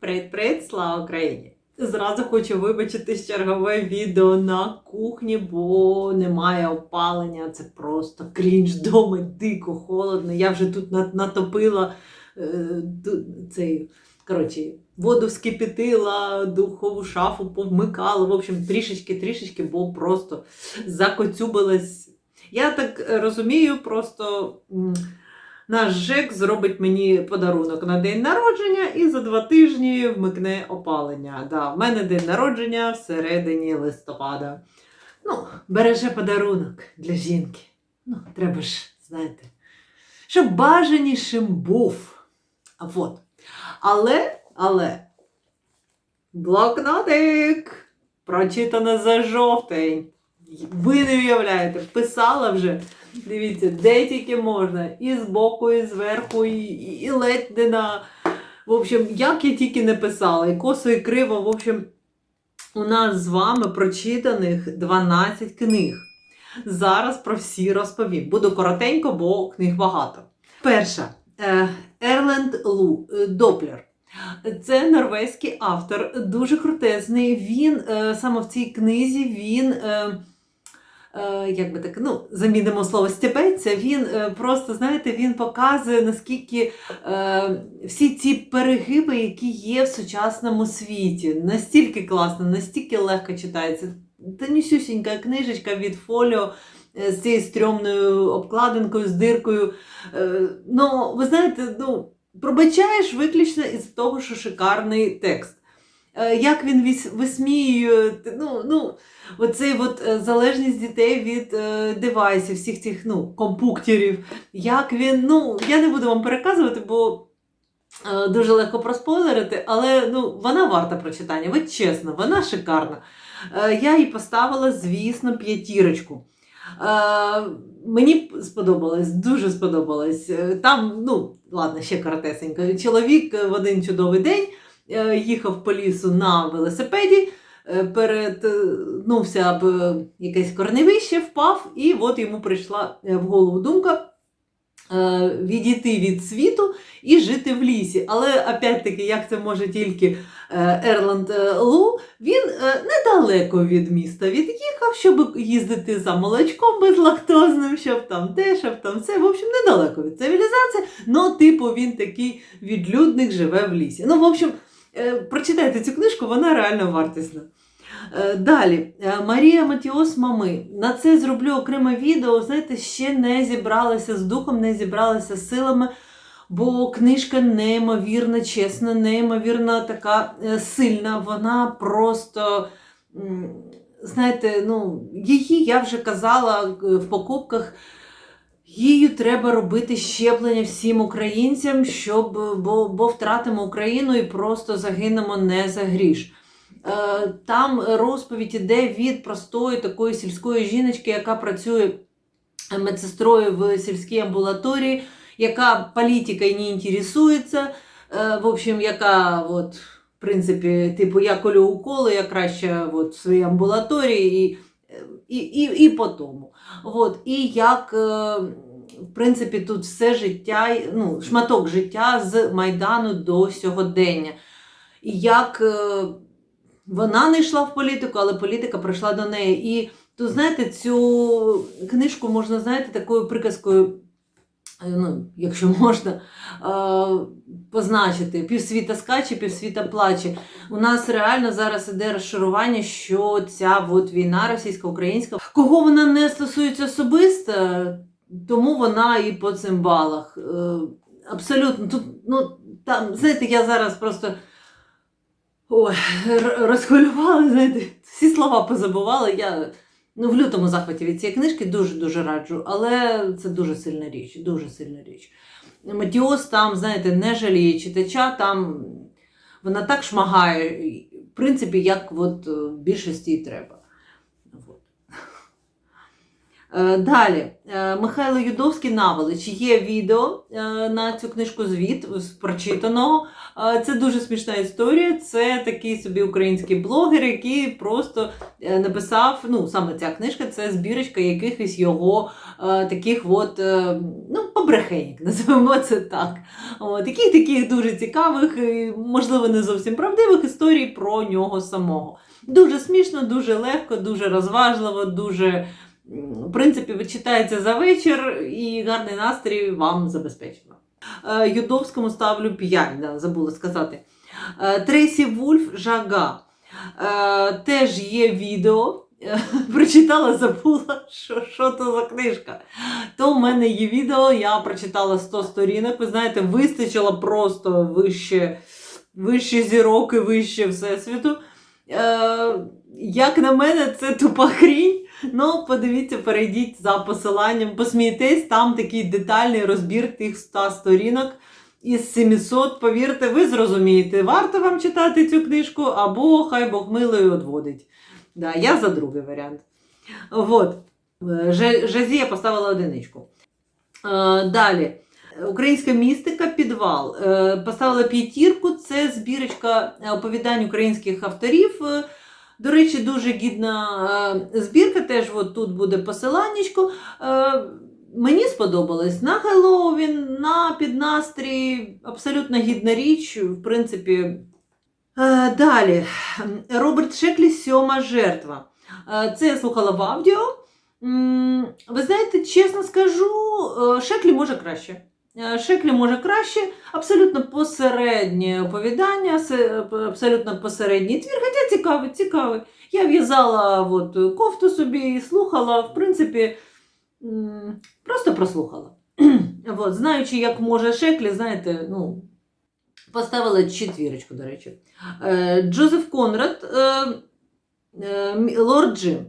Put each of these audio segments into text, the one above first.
Привіт-привіт, слава Україні! Зразу хочу вибачити чергове відео на кухні, бо немає опалення. Це просто крінж дома, дико холодно. Я вже тут натопила е, цей, коротше, воду вскипятила, духову шафу повмикала. В общем, трішечки-трішечки, бо просто закоцюбилась. Я так розумію, просто. Наш ЖЕК зробить мені подарунок на день народження і за два тижні вмикне опалення. Да, в мене день народження всередині листопада. Ну, береже подарунок для жінки. Ну, треба ж, знаєте, щоб бажанішим був. А от. Але, але, блокнотик прочитано за жовтень. Ви не уявляєте, писала вже. Дивіться, де тільки можна. І збоку, і зверху, і, і, ледь не на. В общем, як я тільки не писала, і косо, і криво. В общем, у нас з вами прочитаних 12 книг. Зараз про всі розповім. Буду коротенько, бо книг багато. Перша е, Ерленд Лу е, Доплер. Це норвезький автор, дуже крутезний. Він е, саме в цій книзі він. Е, як би так, ну, замінимо слово степеться, він е, просто, знаєте, він показує, наскільки е, всі ці перегиби, які є в сучасному світі, настільки класно, настільки легко читається. Тонюсюсінька книжечка від фоліо з цією стрьомною обкладинкою, з диркою. Ну, ви знаєте, ну, пробачаєш виключно із того, що шикарний текст. Е, Як він висміює, ну, ну, оцей от е, залежність дітей від е, девайсів, всіх цих ну, компуктерів. Як він, ну, я не буду вам переказувати, бо дуже легко проспойлерити, але ну, вона варта прочитання. От чесно, вона шикарна. Я їй поставила, звісно, п'ятірочку. Мені сподобалось, дуже сподобалось. Там, ну, ладно, ще коротесенько. Чоловік в один чудовий день їхав по лісу на велосипеді, е, перетнувся е, якесь корневище, впав, і от йому прийшла е, в голову думка. е, Відійти від світу і жити в лісі. Але опять-таки, як це може тільки е, Ерланд е, Лу, він е, недалеко від міста від'їхав, щоб їздити за молочком безлактозним, щоб там те, щоб там все. В общем, недалеко від цивілізації. Ну, типу, він такий відлюдник живе в лісі. Ну, в общем, е, прочитайте цю книжку, вона реально вартісна. Е, Далі, Е, Марія Матіос Мами. На це зроблю окреме відео. Знаєте, ще не зібралася з духом, не зібралася з силами, бо книжка неймовірно чесна, неймовірно така е, сильна. Вона просто, знаєте, ну, її я вже казала е, в покупках. Її треба робити щеплення всім українцям, щоб, бо, бо втратимо Україну і просто загинемо не за гріш. Е, Там розповідь іде від простої такої сільської жіночки, яка працює медсестрою в сільській амбулаторії, яка політикою не інтересується, е, в общем, яка от, в принципі, типу, я колю уколи, я краще от, в своїй амбулаторії і, і, і, і по тому. От, і як, е, в принципі, тут все життя, ну, шматок життя з Майдану до сьогодення. І як е, вона не йшла в політику, але політика прийшла до неї. І тут, знаєте, цю книжку можна, знаєте, такою приказкою, ну, якщо можна, е, позначити: півсвіта скаче, півсвіта плаче. У нас реально зараз іде розшарування, що ця от війна російсько-українська, кого вона не стосується особисто, тому вона і по цим балах. Е, Абсолютно, тут, ну, там, знаєте, я зараз просто. Ой, розхвилювала, знаєте, всі слова позабувала. Я ну, в лютому захваті від цієї книжки дуже-дуже раджу, але це дуже сильна річ, дуже сильна річ. Матіос там, знаєте, не жаліє читача, там вона так шмагає, в принципі, як от, е, більшості і треба. Е, Далі, е, Михайло Юдовський Наволоч. Є відео е, на цю книжку звіт з прочитаного. Це дуже смішна історія. Це такий собі український блогер, який просто написав. Ну, саме ця книжка це збірочка якихось його таких от, ну, побрехеньок, називаємо це так. От, таких таких дуже цікавих, можливо, не зовсім правдивих історій про нього самого. Дуже смішно, дуже легко, дуже розважливо, дуже. В принципі, читається за вечір і гарний настрій вам забезпечено. Е, Юдовському ставлю 5, да, забула сказати. Е, Трейсі Вульф Жага. Е, Теж є відео. Прочитала, забула, що, що то за книжка. То в мене є відео, я прочитала 100 сторінок. Ви знаєте, вистачило просто вище, вище зірок і вище Всесвіту. Е, як на мене, це тупа хрінь. Ну, подивіться, перейдіть за посиланням, посмійтесь, там такий детальний розбір тих 100 сторінок із 700. Повірте, ви зрозумієте, варто вам читати цю книжку, або хай Бог милою одводить. Да, я за другий варіант. Вот. Е, Жазі я поставила одиничку. Е, Далі. Українська містика підвал. Е, Поставила п'ятірку. Це збірочка е, оповідань українських авторів. Е, До речі, дуже гідна збірка. Теж от тут буде посиланнячко. Мені сподобалось на Хеллоуін, на піднастрій. Абсолютно гідна річ. В принципі. Далі. Роберт Шеклі Сьома жертва. Це я слухала в аудіо. Ви знаєте, чесно скажу, Шеклі може краще. Е, Шеклі може краще, абсолютно посереднє оповідання, абсолютно посередній твір, хоча цікавий, цікавий. Я в'язала от, кофту собі і слухала, в принципі, просто прослухала. От, знаючи, як може Шеклі, знаєте, ну, поставила четвірочку, до речі. Е, Джозеф Конрад, е, Лорд Джим.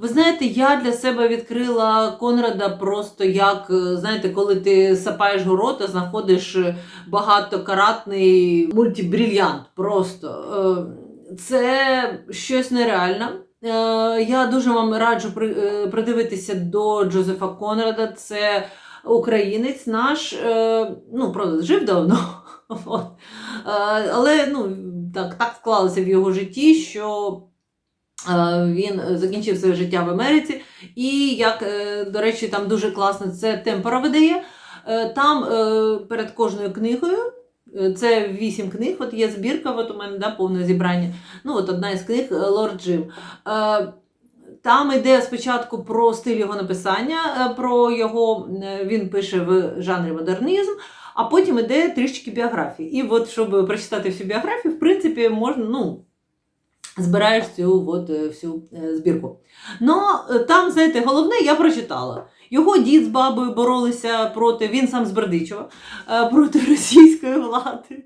Ви знаєте, я для себе відкрила Конрада просто як, е, знаєте, коли ти сапаєш город, а знаходиш е, багатокаратний мультибрильянт. Просто Е, це щось нереальне. Я дуже вам раджу придивитися до Джозефа Конрада. Це українець наш, ну, правда, жив давно. Але ну, так, так склалося в його житті, що він закінчив своє життя в Америці. І як, е, до речі, там дуже класно це темпора видає. Е, Там е, перед кожною книгою. е, Це вісім книг, от є збірка, от у мене да, повне зібрання. Ну, от одна із книг е, Лорд Джим. Е, Там йде спочатку про стиль його написання, е, про його е, він пише в жанрі модернізм, а потім йде трішки біографії. І от, щоб прочитати всю біографію, в принципі, можна, ну, збираєш цю от, е, всю е, збірку. Ну, там, знаєте, головне, я прочитала. Його дід з бабою боролися проти, він сам з Бердичева, проти російської влади.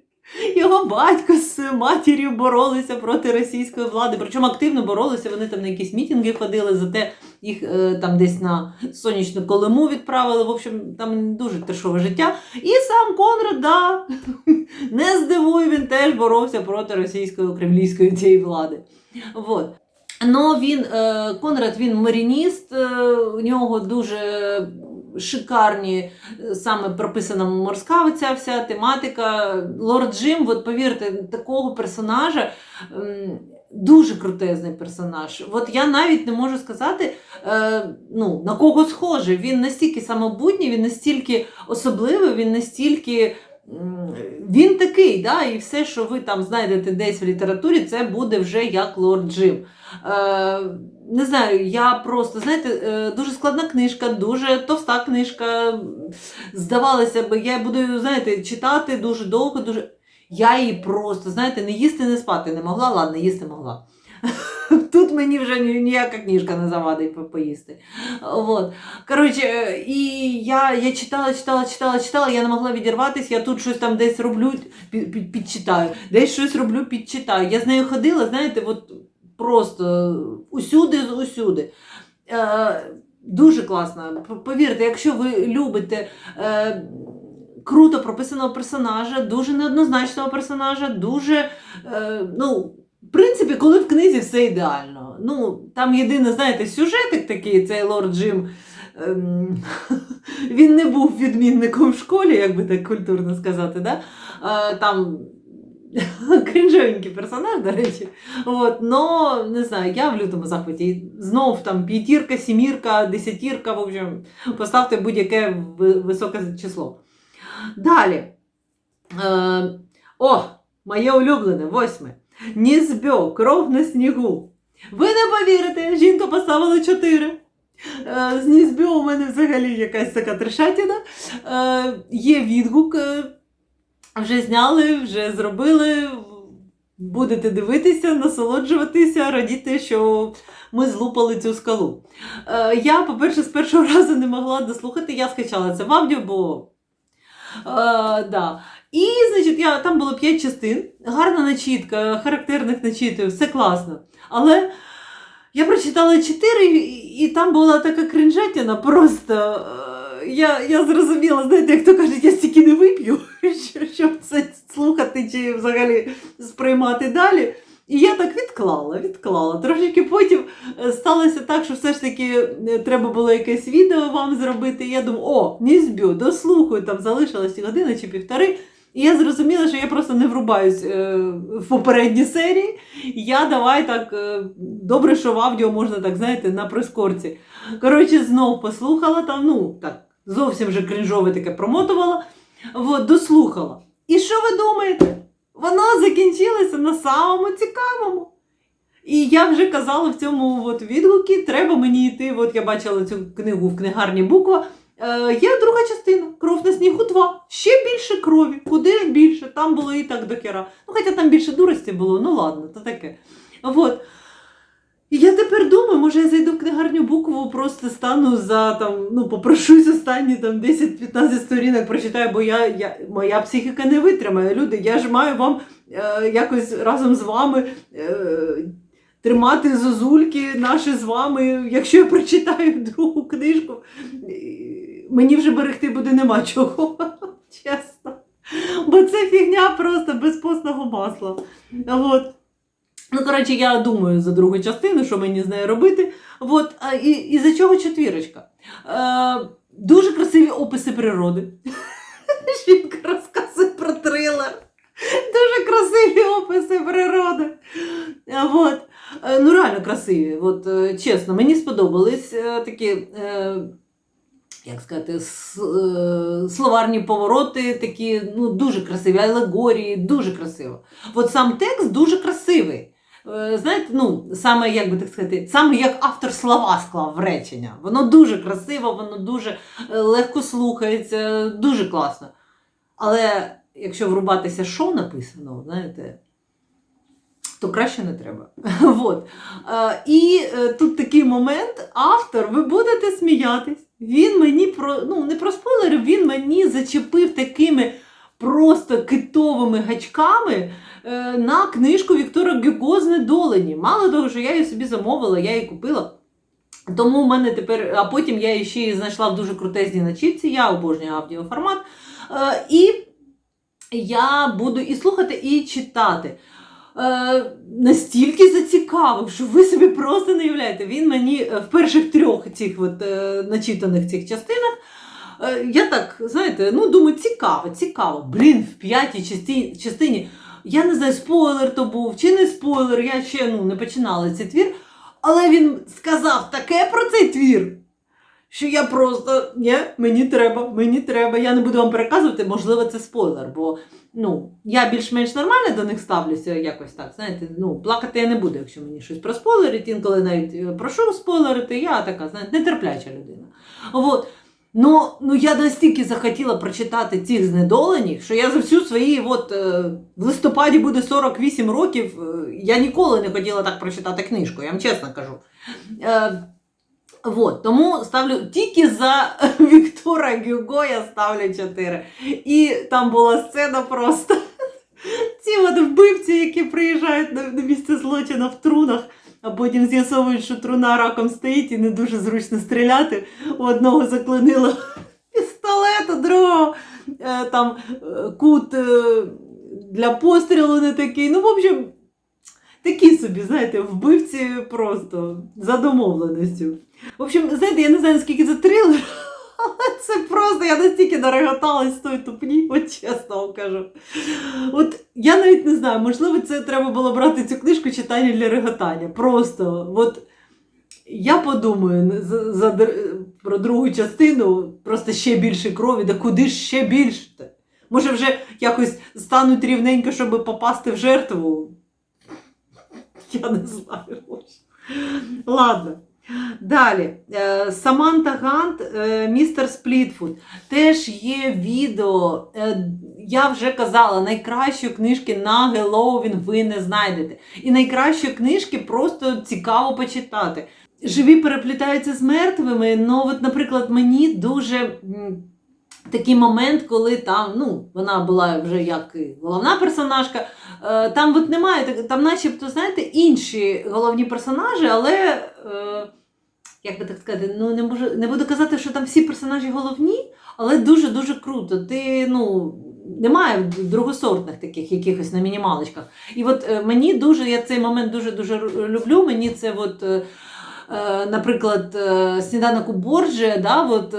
Його батько з матір'ю боролися проти російської влади. Причому активно боролися, вони там на якісь мітинги ходили, зате їх е, там десь на сонячну колиму відправили. В общем, там дуже трешове життя. І сам Конрад, да, не здивуй, він теж боровся проти російської кремлівської цієї влади. Вот. Ну, він, е, Конрад, він марініст, е, у нього дуже шикарні, е, саме прописана морська оця вся тематика. Лорд Джим, от повірте, такого персонажа. Дуже крутезний персонаж. От я навіть не можу сказати, е, ну, на кого схожий. Він настільки самобутній, він настільки особливий, він настільки. Він такий, да, і все, що ви там знайдете десь в літературі, це буде вже як лорд Джим. Е, не знаю, я просто, знаєте, е, дуже складна книжка, дуже товста книжка. Здавалося б, я буду, знаєте, читати дуже довго, дуже. Я її просто, знаєте, не їсти, не спати не могла, ладно, їсти могла. Тут мені вже ніяка книжка не завадить поїсти. Вот. Коротше, е, і я, я читала, читала, читала, читала, я не могла відірватися, я тут щось там десь роблю, під, під, підчитаю, десь щось роблю, підчитаю. Я з нею ходила, знаєте, от просто усюди, усюди. Е, дуже класно. Повірте, якщо ви любите. Е, Круто прописаного персонажа, дуже неоднозначного персонажа, дуже е, ну, В принципі, коли в книзі все ідеально. Ну, там єдине, знаєте, сюжетик такий, цей лорд Джим. Ем, він не був відмінником в школі, як би так культурно сказати. Да? Е, там крінжовенький персонаж, до речі. От, но, не знаю, я в лютому захваті. Знов там п'ятірка, сімірка, десятірка, в общем, поставте будь-яке високе число. Далі. Е, о, моє улюблене, восьме. Нізбьо, кров на снігу. Ви не повірите, жінка поставила 4. Е, з Нізбьо у мене взагалі якась така трешатіна. Е, є відгук, е, вже зняли, вже зробили. Будете дивитися, насолоджуватися, радіти, що ми злупали цю скалу. Я, по-перше, з першого разу не могла дослухати, я скачала це в аудіо, бо. Е, да. І, значить, я, там було 5 частин, гарна начітка, характерних начітів, все класно. Але я прочитала 4, і, і там була така кринжатіна, просто е, я, я зрозуміла, знаєте, як то кажуть, я стільки не вип'ю, щоб це слухати чи взагалі сприймати далі. І я так відклала, відклала. Трошечки потім е, сталося так, що все ж таки е, треба було якесь відео вам зробити. І я думаю, о, не зб'ю, дослухаю, там залишилась година чи півтори. І я зрозуміла, що я просто не врубаюсь е, в попередні серії. Я давай так е, добре, що в аудіо можна так, знаєте, на прискорці. Коротше, знов послухала там, ну так, зовсім вже крінжове таке промотувала. От, дослухала. І що ви думаєте? Воно закінчилося на самому цікавому. І я вже казала в цьому от відгукі, треба мені йти. От я бачила цю книгу в книгарні буква. Е, є друга частина кров на снігу 2. Ще більше крові. Куди ж більше? Там було і так до хера. Ну, хоча там більше дурості було, ну ладно, то таке. От. І я тепер думаю, може я зайду в книгарню букву, просто стану за там, ну, попрошусь останні там 10-15 сторінок, прочитаю, бо я, я, моя психіка не витримає. Люди, я ж маю вам е, якось разом з вами. Е, Тримати зозульки наші з вами, якщо я прочитаю другу книжку, мені вже берегти буде нема чого, чесно. Бо це фігня просто без постного масла. От. Ну, коротше, я думаю за другу частину, що мені з нею робити. От, і, і за чого четвірочка? Е, дуже красиві описи природи. Жінка розказує про трилер. Дуже красиві описи природи. От. Е, Ну, реально красиві. От, е, чесно, мені сподобались е, такі. Е, як сказати, е, словарні повороти, такі ну, дуже красиві, алегорії, дуже красиво. От сам текст дуже красивий. Е, Знаєте, ну, саме, як би так сказати, саме як автор слова склав в речення. Воно дуже красиво, воно дуже е, легко слухається, дуже класно. Але якщо врубатися, що написано, знаєте, то краще не треба. Вот. І тут такий момент, автор, ви будете сміятись. Він мені про ну не про спойлери, він мені зачепив такими просто китовими гачками е, на книжку Віктора Гюго «Знедолені». Мало того, що я її собі замовила, я її купила. Тому в мене тепер, а потім я її ще й знайшла в дуже крутезній начітці, я обожнюю аудіоформат. Е, і я буду і слухати, і читати. Е, настільки зацікавив, що ви собі просто не уявляєте. Він мені е, в перших трьох цих от, е, начитаних цих частинах. е, Я так, знаєте, ну думаю, цікаво, цікаво. Блін, в п'ятій частині, частині. Я не знаю, спойлер то був чи не спойлер, я ще ну, не починала цей твір. Але він сказав таке про цей твір, що я просто ні, мені треба, мені треба. Я не буду вам переказувати, можливо, це спойлер, бо ну, я більш-менш нормально до них ставлюся, якось так. Знаєте, ну, плакати я не буду, якщо мені щось проспойлерить. Інколи навіть е, прошу спойлерити, я така, знаєте, нетерпляча людина. От. Ну, ну я настільки захотіла прочитати цих знедолених, що я за всю свої, от е, в листопаді буде 48 років. е, я ніколи не хотіла так прочитати книжку, я вам чесно кажу. Е, Вот, тому ставлю тільки за Віктора Гюго я ставлю 4. І там була сцена просто. Ці от вбивці, які приїжджають на, на місце злочину в трунах, а потім з'ясовують, що труна раком стоїть і не дуже зручно стріляти. У одного заклинило пістолет, у другого е, там е, кут е, для пострілу не такий. Ну, в общем, такі собі, знаєте, вбивці просто за домовленістю. В общем, знаєте, я не знаю, наскільки це трилер, але це просто я настільки нареготалась з тої тупні, от чесно вам кажу. От я навіть не знаю, можливо, це треба було брати цю книжку читання для реготання. Просто от я подумаю за, за, про другу частину, просто ще більше крові, да куди ж ще більше? Може, вже якось стануть рівненько, щоб попасти в жертву? Я не знаю. Ладно. Далі. Е, Саманта Гант, е, містер Сплітфуд. Теж є відео. Е, Я вже казала, найкращої книжки на Геловін ви не знайдете. І найкращі книжки просто цікаво почитати. Живі переплітаються з мертвими. Ну, от, наприклад, мені дуже. Такий момент, коли там, ну, вона була вже як і головна персонажка, Е, Там от немає, там начебто, знаєте, інші головні персонажі, але, е, як би так сказати, ну не можу, не буду казати, що там всі персонажі головні, але дуже-дуже круто. Ти, ну, немає другосортних таких якихось на мінімалочках. І от е, мені дуже, я цей момент дуже-дуже люблю. Мені це, от, наприклад, сніданок у Борджі, да, от,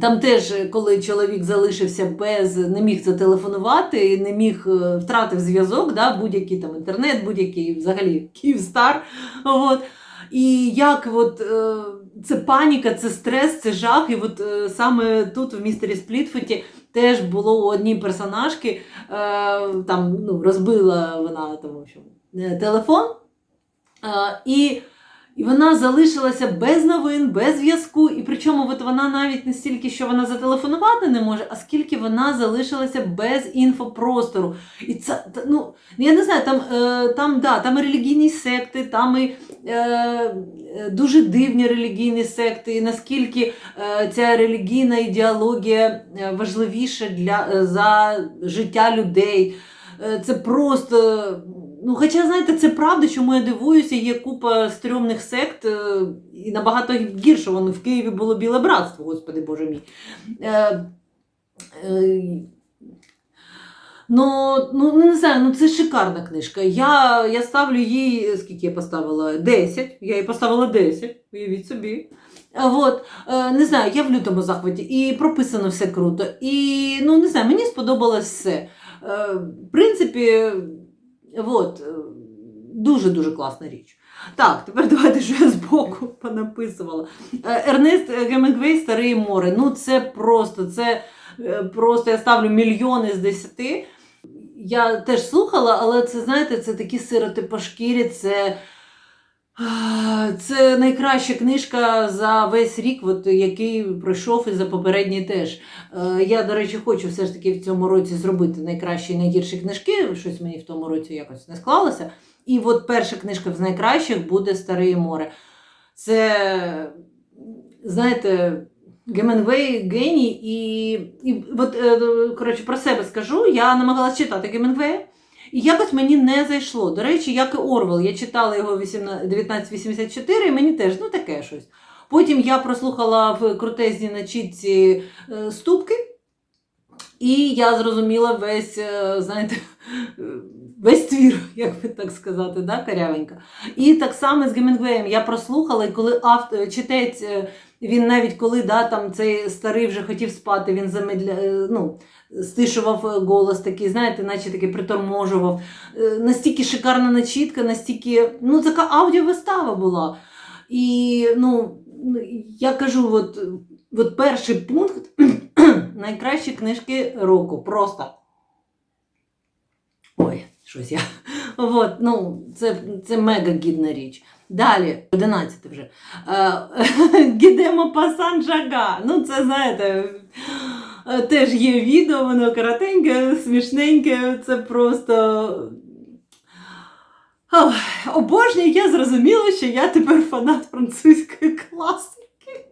там теж, коли чоловік залишився без, не міг зателефонувати, не міг е, втратив зв'язок, да, будь-який там інтернет, будь-який взагалі Київстар. От. І як от, е, це паніка, це стрес, це жах. І от е, саме тут, в містері Сплітфуті, теж було у одній персонажки, е, там ну, розбила вона там, в общем, е, телефон. Е, і і вона залишилася без новин, без зв'язку. І причому от вона навіть не стільки, що вона зателефонувати не може, а скільки вона залишилася без інфопростору. І це ну я не знаю, там, е, там, да, там і релігійні секти, там і е, дуже дивні релігійні секти, і наскільки е, ця релігійна ідеологія е, важливіша для, за життя людей. Це просто. Ну, хоча, знаєте, це правда, чому я дивуюся, є купа стрьомних сект, е, і набагато гірше воно в Києві було біле братство, господи Боже мій. Е, е, Ну, ну, не знаю, ну це шикарна книжка. Я, я ставлю їй, скільки я поставила? 10. Я їй поставила 10, уявіть собі. А Вот, е, не знаю, я в лютому захваті, і прописано все круто. І ну не знаю, мені сподобалось все. Е, В принципі, от, е, дуже-дуже класна річ. Так, тепер давайте, що я збоку понаписувала. Е, Ернест Гемінгвей Старий море. Ну, це просто, це е, просто я ставлю мільйони з десяти. Я теж слухала, але це, знаєте, це такі сироти по шкірі, це. Це найкраща книжка за весь рік, от, який пройшов і за попередній теж. Е, Я, до речі, хочу все ж таки в цьому році зробити найкращі і найгірші книжки. Щось мені в тому році якось не склалося. І от перша книжка з найкращих буде Старе море. Це, знаєте, Геменвей геній, і, і от, е, коротше, про себе скажу, я намагалась читати Геменвея, і якось мені не зайшло. До речі, як і Орвел, я читала його 18 1984, і мені теж ну таке щось. Потім я прослухала в крутезній начітці е, ступки, і я зрозуміла весь, е, знаєте, весь твір, як би так сказати, да, карявенька. І так само з Гемінгвеєм я прослухала, і коли автор, читець, е, він навіть коли да, там цей старий вже хотів спати, він замедля, ну, стишував е, голос такий, знаєте, наче таки приторможував. Е, Настільки шикарна начітка, настільки, ну, така аудіовистава була. І ну, я кажу, от, от перший пункт найкращі книжки року. Просто. Ой, щось я. От, ну, це, це мега гідна річ. Далі, 11 вже. Е, Гідемо пасан жага. Ну, це знаєте. Е, Теж є відео, воно коротеньке, смішненьке, це просто. Ох, Обожнюю, я зрозуміла, що я тепер фанат французької класики.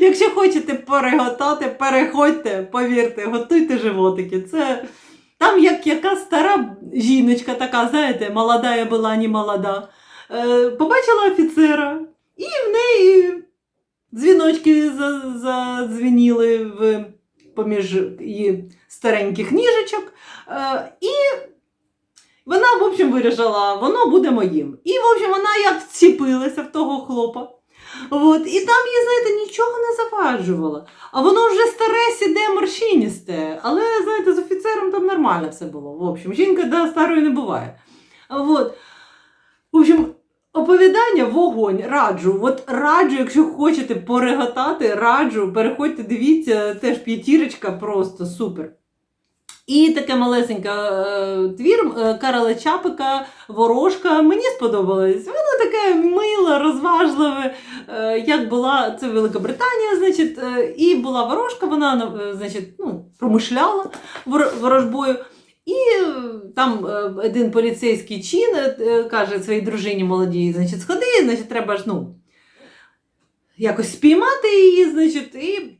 Якщо хочете переготати, переходьте, повірте, готуйте животики. Це там як яка стара жіночка, така, знаєте, молода я була, не молода. Е, побачила офіцера, і в неї дзвіночки за- задзвеніли в, поміж її стареньких ніжечок. Е, і вона, в общем, вирішила, воно буде моїм. І, в общем, вона як вціпилася в того хлопа. От, і там їй, знаєте, нічого не заваджувало. А воно вже старе, сіде, морщиністе. Але, знаєте, з офіцером там нормально все було. В общем, жінка до старої не буває. От. В общем, оповідання вогонь раджу. От раджу, якщо хочете пореготати, раджу, переходьте, дивіться, теж п'ятірочка, просто супер. І таке малесеньке е, твір е, Карла Чапика Ворожка. Мені сподобалось. Воно таке миле, розважливе. Е, як була це Великобританія, значить, е, і була ворожка, вона е, значить, ну, промишляла ворожбою. І е, там е, один поліцейський чин е, е, каже своїй дружині молодій, значить, сходи, значить, треба ж ну, якось спіймати її, значить, і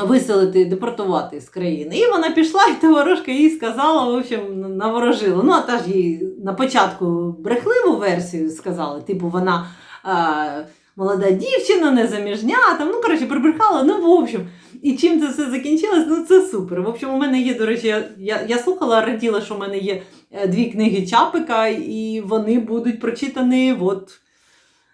виселити, депортувати з країни. І вона пішла, і та ворожка їй сказала, в общем, наворожила. Ну, а та ж їй на початку брехливу версію сказали, типу, вона. А, Молода дівчина, незаміжня, там, ну, коротше, прибрехала, ну, в общем. І чим це все закінчилось, ну це супер. В общем, у мене є, до речі, я, я, я слухала, раділа, що в мене є е, дві книги Чапика, і вони будуть прочитані. От.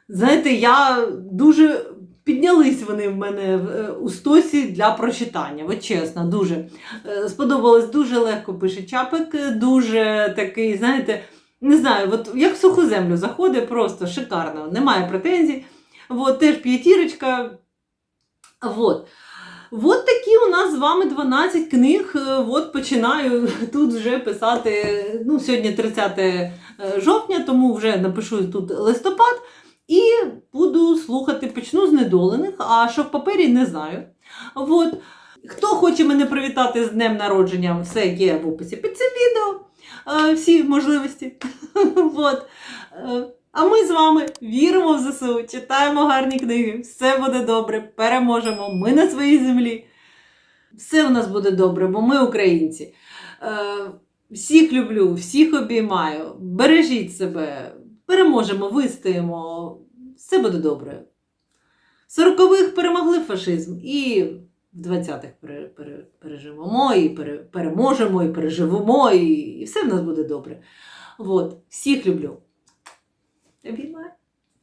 Знаєте, я дуже піднялись вони в мене е, у стосі для прочитання. От чесно, дуже. Е, Сподобалось дуже легко пише Чапик, дуже такий, знаєте, не знаю, от як в суху землю заходить, просто шикарно, немає претензій. От, теж п'ятірочка. Вот. От такі у нас з вами 12 книг. Е, От починаю тут вже писати. Ну, сьогодні 30 е, жовтня, тому вже напишу тут листопад. І буду слухати, почну з недолених, а що в папері не знаю. От. Хто хоче мене привітати з днем народження, все є в описі під цим відео. Е, Всі можливості. От. А ми з вами віримо в ЗСУ, читаємо гарні книги, все буде добре, переможемо. Ми на своїй землі. Все у нас буде добре, бо ми українці. Е, всіх люблю, всіх обіймаю. Бережіть себе, переможемо, вистоїмо. Все буде добре. В 40-х перемогли фашизм і в 20-х пере, пере, переживемо, і пере, переможемо, і переживемо, і, і все в нас буде добре. От, всіх люблю. It'd be luck.